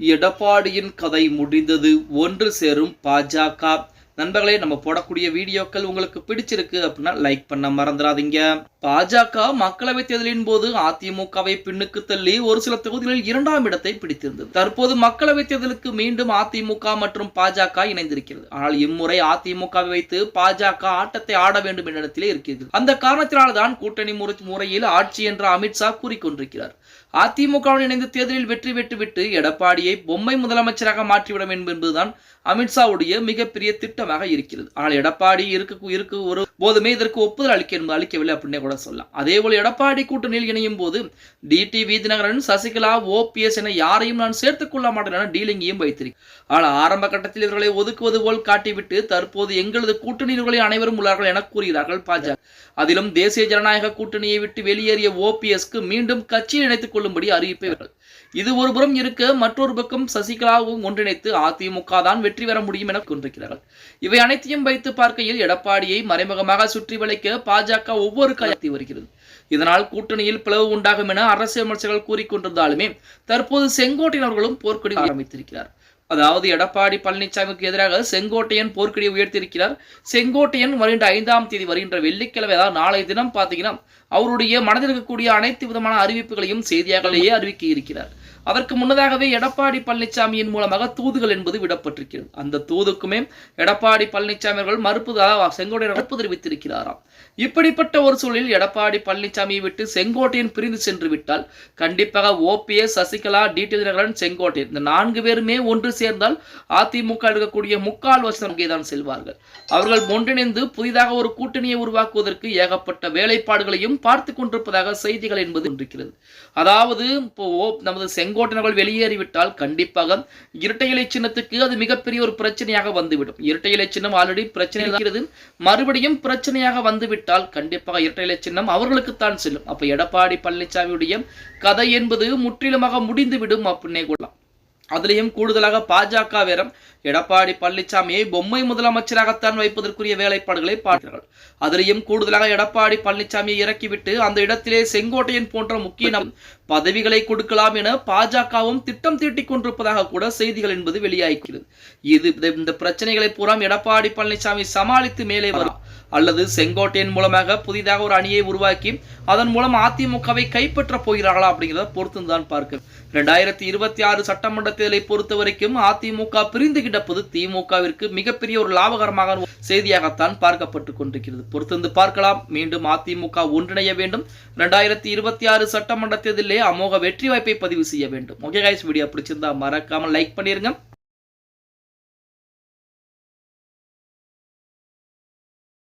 எடப்பாடியின் கதை முடிந்தது. ஒன்று சேரும் பாஜக. நண்பர்களே நம்ம போடக்கூடிய வீடியோக்கள் உங்களுக்கு பிடிச்சிருக்கு அப்படின்னா லைக் பண்ண மறந்துடாதீங்க. பாஜக மக்களவைத் தேர்தலின் போது அதிமுகவை பின்னுக்கு தள்ளி ஒரு சில தொகுதிகளில் இரண்டாம் இடத்தை பிடித்திருந்தது. தற்போது மக்களவைத் தேர்தலுக்கு மீண்டும் அதிமுக மற்றும் பாஜக இணைந்திருக்கிறது. ஆனால் இம்முறை அதிமுகவை வைத்து பாஜக ஆட்டத்தை ஆட வேண்டும் என்ற இடத்திலே இருக்கிறது. அந்த காரணத்தினால்தான் கூட்டணி முறை முறையில் ஆட்சி என்ற அமித்ஷா கூறிக்கொண்டிருக்கிறார். அதிமுகவுடன் இணைந்து தேர்தலில் வெற்றி பெற்றுவிட்டு எடப்பாடியை பொம்மை முதலமைச்சராக மாற்றிவிடும் வேண்டும் என்பதுதான் அமித்ஷாவுடைய மிகப்பெரிய திட்டமாக இருக்கிறது. ஆனால் எடப்பாடி இருக்கு இருக்கு ஒரு போதுமே இதற்கு ஒப்புதல் அளிக்க அளிக்கவில்லை அப்படின்னே கூட சொல்லலாம். அதே போல எடப்பாடி கூட்டணியில் இணையும் போது டிடி தினகரன் சசிகலா ஓபிஎஸ் என யாரையும் நான் சேர்த்துக் கொள்ள மாட்டேன் என டீலிங்கையும் வைத்திருக்கிறேன். ஆனால் ஆரம்ப கட்டத்தில் இவர்களை ஒதுக்குவது போல் காட்டிவிட்டு தற்போது எங்களது கூட்டணியினர்களை அனைவரும் உள்ளார்கள் என கூறுகிறார்கள் பாஜக அதிலும் தேசிய ஜனநாயக கூட்டணியை விட்டு வெளியேறிய ஓபிஎஸ்க்கு மீண்டும் கட்சியில் இணைத்துக் கொள்ளும்படி அறிவிப்பை இது ஒரு புறம் இருக்க மற்றொரு பக்கம் சசிகலாவும் ஒன்றிணைத்து அதிமுக தான் வெற்றி பெற முடியும் என கொண்டிருக்கிறார்கள் இவை அனைத்தையும் வைத்து பார்க்கையில் எடப்பாடியை மறைமுகமாக சுற்றி வளைக்க பாஜக ஒவ்வொரு காயத்தை வருகிறது. இதனால் கூட்டணியில் பிளவு உண்டாகும் என அரசியல் விமர்சகர்கள் கூறிக்கொண்டிருந்தாலுமே தற்போது செங்கோட்டையன் அவர்களும் போர்க்கொடி ஆரம்பித்திருக்கிறார். அதாவது எடப்பாடி பழனிசாமிக்கு எதிராக செங்கோட்டையன் போர்க்கடியை உயர்த்தியிருக்கிறார். செங்கோட்டையன் வருகின்ற ஐந்தாம் தேதி வருகின்ற வெள்ளிக்கிழமை அதாவது நாளை தினம் பார்த்தீங்கன்னா அவருடைய மனதில் இருக்கக்கூடிய அனைத்து விதமான அறிவிப்புகளையும் செய்தியாகலேயே அறிவிக்க இருக்கிறார். அதற்கு முன்னதாகவே எடப்பாடி பழனிசாமியின் மூலமாக தூதுகள் என்பது விடப்பட்டிருக்கிறது. அந்த தூதுக்குமே எடப்பாடி பழனிசாமி அவர்கள் மறுப்பு அதாவது செங்கோட்டையன் மறுப்பு தெரிவித்திருக்கிறாராம். இப்படிப்பட்ட ஒரு சூழலில் எடப்பாடி பழனிசாமியை விட்டு செங்கோட்டையன் பிரிந்து சென்று விட்டால் கண்டிப்பாக ஓபிஎஸ் சசிகலா டிடி தினகரன் செங்கோட்டையன் இந்த நான்கு பேருமே ஒன்று சேர்ந்தால் அதிமுக இருக்கக்கூடிய முக்கால் வருஷம் தான் செல்வார்கள். அவர்கள் ஒன்றிணைந்து புதிதாக ஒரு கூட்டணியை உருவாக்குவதற்கு ஏகப்பட்ட வேலைப்பாடுகளையும் பார்த்து கொண்டிருப்பதாக செய்திகள் என்பது இருக்கிறது அதாவது இப்போ நமது செங்கோட்டனர்கள் வெளியேறிவிட்டால் கண்டிப்பாக இரட்டை இலை சின்னத்துக்கு அது மிகப்பெரிய ஒரு பிரச்சனையாக வந்துவிடும். இரட்டை இலை சின்னம் ஆல்ரெடி பிரச்சனை இருக்கிறது மறுபடியும் பிரச்சனையாக வந்துவிட்டால் கண்டிப்பாக இரட்டை இலை சின்னம் அவர்களுக்குத்தான் செல்லும். அப்ப எடப்பாடி பழனிசாமியுடைய கதை என்பது முற்றிலுமாக முடிந்துவிடும் அப்படின்னே கொள்ளலாம். அதுலேயும் கூடுதலாக பாஜக வேற எடப்பாடி பழனிசாமியை பொம்மை முதலமைச்சராகத்தான் வைப்பதற்குரிய வேலைப்பாடுகளை பார்க்கிறார்கள். அதிலேயும் கூடுதலாக எடப்பாடி பழனிசாமியை இறக்கிவிட்டு அந்த இடத்திலே செங்கோட்டையன் போன்ற முக்கிய பதவிகளை கொடுக்கலாம் என பாஜகவும் திட்டம் தீட்டிக் கொண்டிருப்பதாக கூட செய்திகள் என்பது வெளியாகிறது இது இந்த- பிரச்சனைகளை பூரா எடப்பாடி பழனிசாமி சமாளித்து மேலே வரும் அல்லது செங்கோட்டையின் மூலமாக புதிதாக ஒரு அணியை உருவாக்கி அதன் மூலம் அதிமுகவை கைப்பற்ற போகிறார்களா அப்படிங்கிறத பொறுத்து தான் பார்க்க. ரெண்டாயிரத்தி இருபத்தி ஆறு சட்டமன்ற தேர்தலை பொறுத்த வரைக்கும் அதிமுக பிரிந்து கிடப்பது திமுகவிற்கு மிகப்பெரிய ஒரு லாபகரமாக செய்தியாகத்தான் பார்க்கப்பட்டு கொண்டிருக்கிறது. பொறுத்திருந்து பார்க்கலாம். மீண்டும் அதிமுக ஒன்றிணைய வேண்டும். ரெண்டாயிரத்தி இருபத்தி ஆறு சட்டமன்ற தேர்தலிலே அமோக வெற்றி வாய்ப்பை பதிவு செய்ய வேண்டும். ஓகே கைஸ் வீடியோ பிடிச்சிருந்தா மறக்காமல் லைக் பண்ணிருங்க.